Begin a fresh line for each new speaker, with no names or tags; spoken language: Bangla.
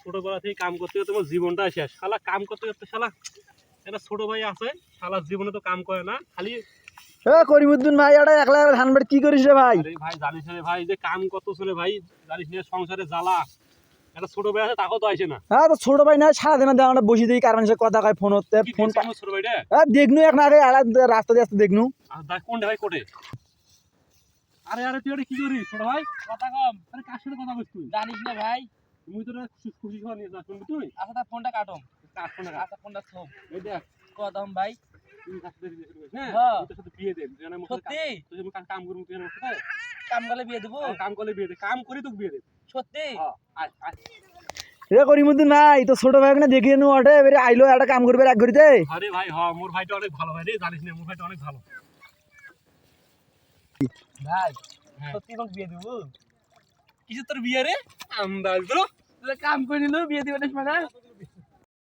ছোটবেলা থেকে কাম করতে করতে তোমার জীবনটা শেষ। শালা কাম করতে করতে শালা একটা ছোট ভাই আছে শালা জীবনে তো কাম করে না খালি
এ করিমুদ্দিন ভাই এটা একলা একলা ধান বাড়ি কি করিস রে ভাই?
আরে ভাই জানিস রে ভাই যে কাম কত চলে ভাই জানিস না সংসারে জ্বালা। একটা ছোট ভাই আছে তাকেও তো আসে না।
হ্যাঁ তো ছোট ভাই না সারাদিন দেওয়া বসে দিই কারণ সে কথা কয় ফোন হতে ফোন
ছোট ভাইটা
হ্যাঁ দেখনু এখন আগে রাস্তা দিয়ে আসতে দেখনু।
আর দেখ কোনটা ভাই কোটে আরে আরে তুই এটা কি করিস ছোট ভাই? কথা কম। আরে কার সাথে কথা বলছিস
জানিস না ভাই
তুই তো খুশি হওয়া নিয়ে যা শুনবি তুই?
আচ্ছা তা ফোনটা কাটম
কার ফোনে
আচ্ছা ফোনটা থম।
এই দেখ।
কদম ভাই?
তো ছোট ভাই ওখানে দেখিয়ে নু ওঠে এবারে আইলো একটা কাম করবে এক ঘড়িতে
আরে ভাই হ মোর ভাইটা অনেক ভালো ভাই রে জানিস না মোর ভাইটা অনেক ভালো।
ভাই
হ্যাঁ।
সত্যি বিয়ে দেবো?
কিসের তোর বিয়ে রে আন্দাজ
কাম করে নিল বিয়ে দিবে না